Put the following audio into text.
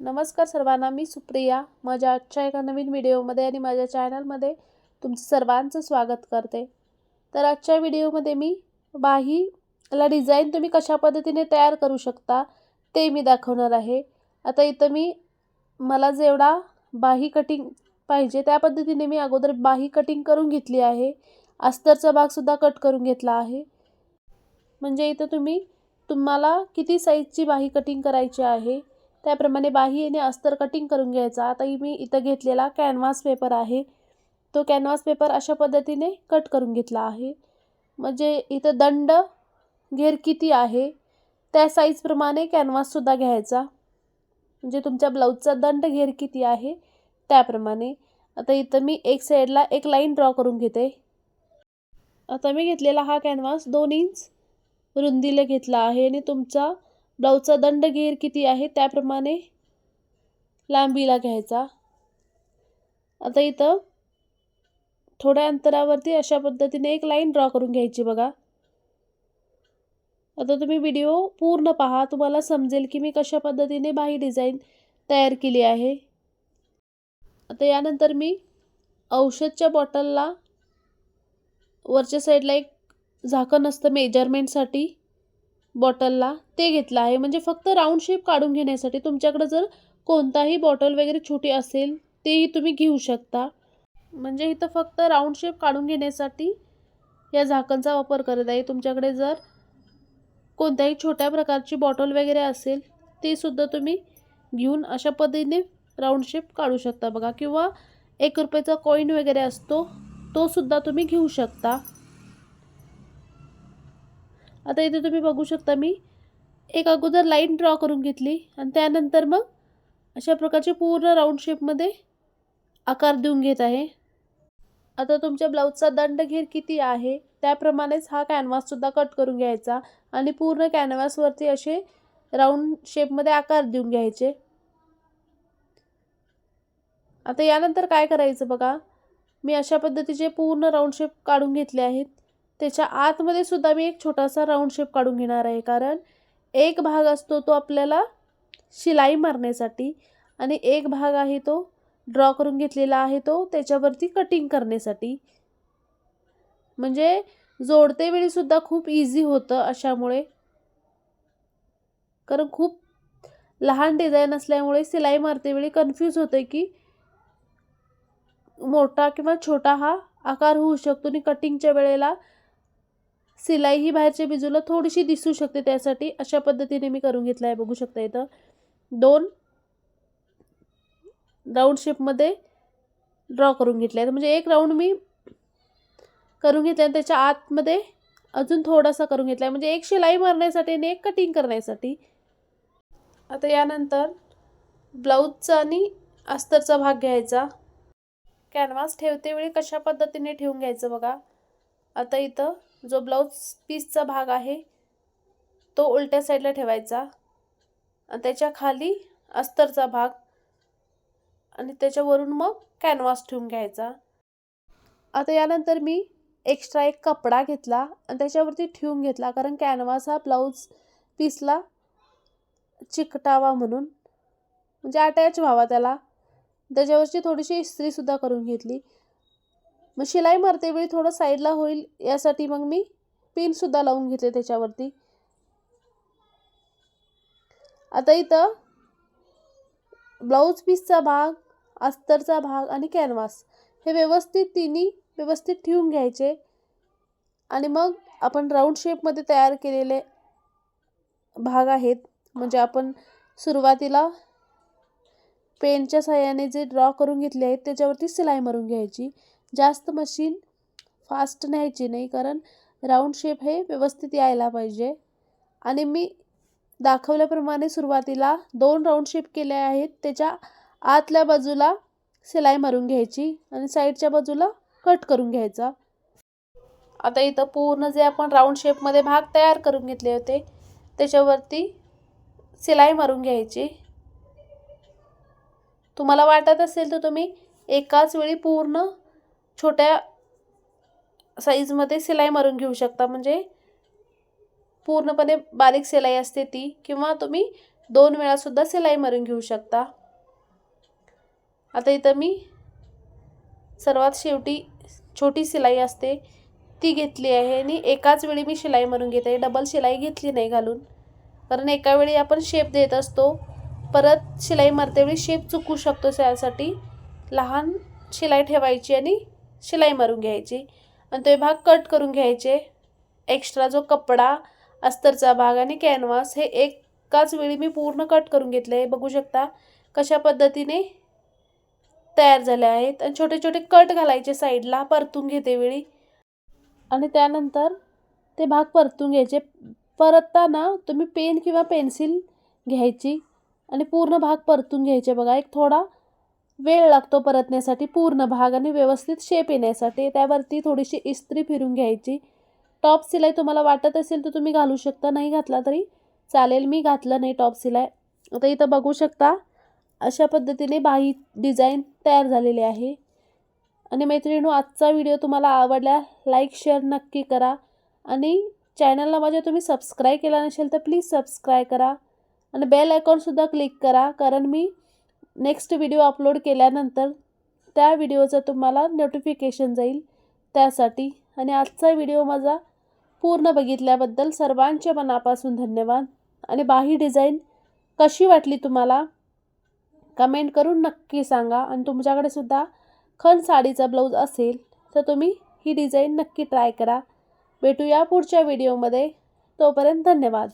नमस्कार सर्वांना मी सुप्रिया. माझ्या आजच्या एका नवीन व्हिडिओमध्ये आणि माझ्या चॅनलमध्ये तुमचं सर्वांचं स्वागत करते. तर आजच्या व्हिडिओमध्ये मी बाहीला डिझाईन तुम्ही कशा पद्धतीने तयार करू शकता ते मी दाखवणार आहे. आता इथं मी मला जेवढा बाही कटिंग पाहिजे त्या पद्धतीने मी अगोदर बाही कटिंग करून घेतली आहे. अस्तरचा भागसुद्धा कट करून घेतला आहे. म्हणजे इथं तुम्ही तुम्हाला किती साईजची बाही कटिंग करायची आहे? त्याप्रमाणे बाही आणि अस्तर कटिंग करून घ्यायचा. आता मी इथं घेतलेला कॅनव्हास पेपर आहे. तो कॅनव्हास पेपर अशा पद्धतीने कट करून घेतला आहे. म्हणजे इथं दंड घेर किती आहे त्या साईजप्रमाणे कॅनव्हाससुद्धा घ्यायचा. म्हणजे तुमच्या ब्लाऊजचा दंड घेर किती आहे त्याप्रमाणे. आता इथं मी एक साईडला एक लाईन ड्रॉ करून घेते. आता मी घेतलेला हा कॅनव्हास दोन इंच रुंदीला घेतला आहे आणि तुमचा ब्लाऊजचा दंड घेर किती आहे त्याप्रमाणे लांबीला घ्यायचा. आता इथं थोड्या अंतरावरती अशा पद्धतीने एक लाईन ड्रॉ करून घ्यायची बघा. आता तुम्ही व्हिडिओ पूर्ण पहा तुम्हाला समजेल की मी कशा पद्धतीने बाही डिझाईन तयार केली आहे. आता यानंतर मी औषधच्या बॉटलला वरच्या साईडला एक झाकण असतं मेजरमेंटसाठी. बॉटलला ते घेतलं आहे. म्हणजे फक्त राऊंड शेप काढून घेण्यासाठी तुमच्याकडं जर कोणताही बॉटल वगैरे छोटी असेल तेही तुम्ही घेऊ शकता. म्हणजे इथं फक्त राऊंड शेप काढून घेण्यासाठी या झाकणचा वापर करत आहे. तुमच्याकडे जर कोणत्याही छोट्या प्रकारची बॉटल वगैरे असेल ते सुद्धा तुम्ही घेऊन अशा पद्धतीने राऊंड शेप काढू शकता बघा. किंवा एक रुपयाचा कॉईन वगैरे असतो तो सुद्धा तुम्ही घेऊ शकता. आता इथे तुम्ही बघू शकता मी एक अगोदर लाईन ड्रॉ करून घेतली आणि त्यानंतर मग अशा प्रकारचे पूर्ण राऊंड शेपमध्ये आकार देऊन घेत आहे. आता तुमच्या ब्लाऊजचा दंड घेर किती आहे? त्याप्रमाणेच हा कॅनव्हाससुद्धा कट करून घ्यायचा आणि पूर्ण कॅनव्हासवरती असे राऊंड शेपमध्ये आकार देऊन घ्यायचे. आता यानंतर काय करायचं बघा? मी अशा पद्धतीचे पूर्ण राऊंड शेप काढून घेतले आहेत. त्याच्या आतमध्ये सुद्धा मी एक छोटासा राऊंड शेप काढून घेणार आहे. कारण एक भाग असतो तो आपल्याला शिलाई मारण्यासाठी आणि एक भाग आहे तो ड्रॉ करून घेतलेला आहे तो त्याच्यावरती कटिंग करण्यासाठी. म्हणजे जोडते वेळीसुद्धा खूप इझी होतं अशामुळे. कारण खूप लहान डिझाईन असल्यामुळे सिलाई मारते वेळी कन्फ्यूज होते की मोठा किंवा छोटा हा आकार होऊ शकतो आणि कटिंगच्या वेळेला सिलाई ही बाहेरच्या बाजूला थोडीशी दिसू शकते त्यासाठी. अशा पद्धतीने मी करून घेतलं आहे. बघू शकता इथं. दोन राऊंड शेपमध्ये ड्रॉ करून घेतले आहेत. म्हणजे एक राऊंड मी करून घेतला आणि त्याच्या आतमध्ये अजून थोडासा करून घेतला आहे. म्हणजे एक शिलाई मारण्यासाठी आणि एक कटिंग करण्यासाठी. आता यानंतर ब्लाऊजचा आणि अस्तरचा भाग घ्यायचा. कॅनव्हास ठेवते वेळी कशा पद्धतीने ठेवून घ्यायचं बघा. आता इथं जो ब्लाऊज पीसचा भाग आहे तो उलट्या साईडला ठेवायचा. आणि त्याच्याखाली अस्तरचा भाग. आणि त्याच्यावरून मग कॅनव्हास ठेवून घ्यायचा. आता यानंतर मी एक्स्ट्रा एक कपडा घेतला आणि त्याच्यावरती ठेवून घेतला. कारण कॅनव्हास हा ब्लाऊज पीसला चिकटावा म्हणून. म्हणजे अटॅच व्हावा त्याला. त्याच्यावरची थोडीशी इस्त्रीसुद्धा करून घेतली. मग शिलाई मारते वेळी थोडं साईडला होईल यासाठी मग मी पिनसुद्धा लावून घेतले त्याच्यावरती. आता इथं ब्लाऊज पीसचा भाग अस्तरचा भाग आणि कॅनव्हास हे व्यवस्थित तिन्ही व्यवस्थित ठेवून घ्यायचे. आणि मग आपण राऊंड शेपमध्ये तयार केलेले भाग आहेत. म्हणजे आपण सुरुवातीला पेनच्या सहाय्याने जे ड्रॉ करून घेतले आहेत त्याच्यावरती सिलाई मारून घ्यायची. जास्त मशीन फास्ट न्यायची नाही. कारण राऊंड शेप हे व्यवस्थित यायला पाहिजे. आणि मी दाखवल्याप्रमाणे सुरुवातीला दोन राऊंड शेप केले आहेत. त्याच्या आतल्या बाजूला सिलाई मारून घ्यायची आणि साईडच्या बाजूला कट करून घ्यायचा. आता इथं पूर्ण जे आपण राऊंड शेपमध्ये भाग तयार करून घेतले होते त्याच्यावरती सिलाई मारून घ्यायची. तुम्हाला वाटत असेल तर तुम्ही एकाच वेळी पूर्ण छोट्या साईजमध्ये सिलाई मारून घेऊ शकता. म्हणजे पूर्णपणे बारीक सिलाई असते ती. किंवा तुम्ही दोन वेळासुद्धा शिलाई मारून घेऊ शकता. आता इथं मी सर्वात शेवटी छोटी शिलाई असते. ती घेतली आहे आणि एकाच वेळी मी शिलाई मारून घेते. डबल शिलाई घेतली नाही घालून. कारण एका वेळी आपण शेप देत असतो. परत शिलाई मारतेवेळी शेप चुकू शकतो त्यासाठी. लहान शिलाई ठेवायची आणि शिलाई मारून घ्यायची. आणि तो भाग कट करून घ्यायचे. एक्स्ट्रा जो कपडा अस्तरचा भाग आणि कॅनव्हास हे एकाच वेळी मी पूर्ण कट करून घेतले. आहे बघू शकता कशा पद्धतीने तयार झाले आहेत. आणि छोटे छोटे कट घालायचे साईडला परतून घेते वेळी. आणि त्यानंतर ते भाग परतून घ्यायचे. परतताना तुम्ही पेन किंवा पेन्सिल घ्यायची. आणि पूर्ण भाग परतून घ्यायचे बघा. एक थोडा वेळ लागतो परतण्यासाठी पूर्ण भाग आणि व्यवस्थित शेप येण्यासाठी. त्यावरती थोडीशी इस्त्री फिरून घ्यायची. टॉप सिलाई तुम्हाला वाटत असेल तर तुम्ही घालू शकता नाही घातला तरी चालेल. मी घातलं नाही टॉप सिलाई. आता इथं बघू शकता अशा पद्धतीने बाही डिझाईन तयार झालेली आहे. आणि मैत्रिणू आजचा व्हिडिओ तुम्हाला आवडला लाईक शेअर नक्की करा. आणि चॅनलला माझ्या तुम्ही सबस्क्राईब केला नसेल तर प्लीज सबस्क्राईब करा. आणि बेल आयकॉनसुद्धा क्लिक करा कारण मी नेक्स्ट व्हिडिओ अपलोड केल्यानंतर त्या व्हिडिओचं तुम्हाला नोटिफिकेशन जाईल. त्यासाठी आणि आजचा व्हिडिओ माझा पूर्ण बघितल्याबद्दल सर्वांच्या मनापासून धन्यवाद. आणि बाही डिझाईन कशी वाटली तुम्हाला? कमेंट करून नक्की सांगा. आणि तुमच्याकडे सुद्धा खण साडीचा ब्लाऊज असेल तर तुम्ही ही डिझाईन नक्की ट्राय करा. भेटूया पुढच्या व्हिडिओमध्ये. तोपर्यंत धन्यवाद.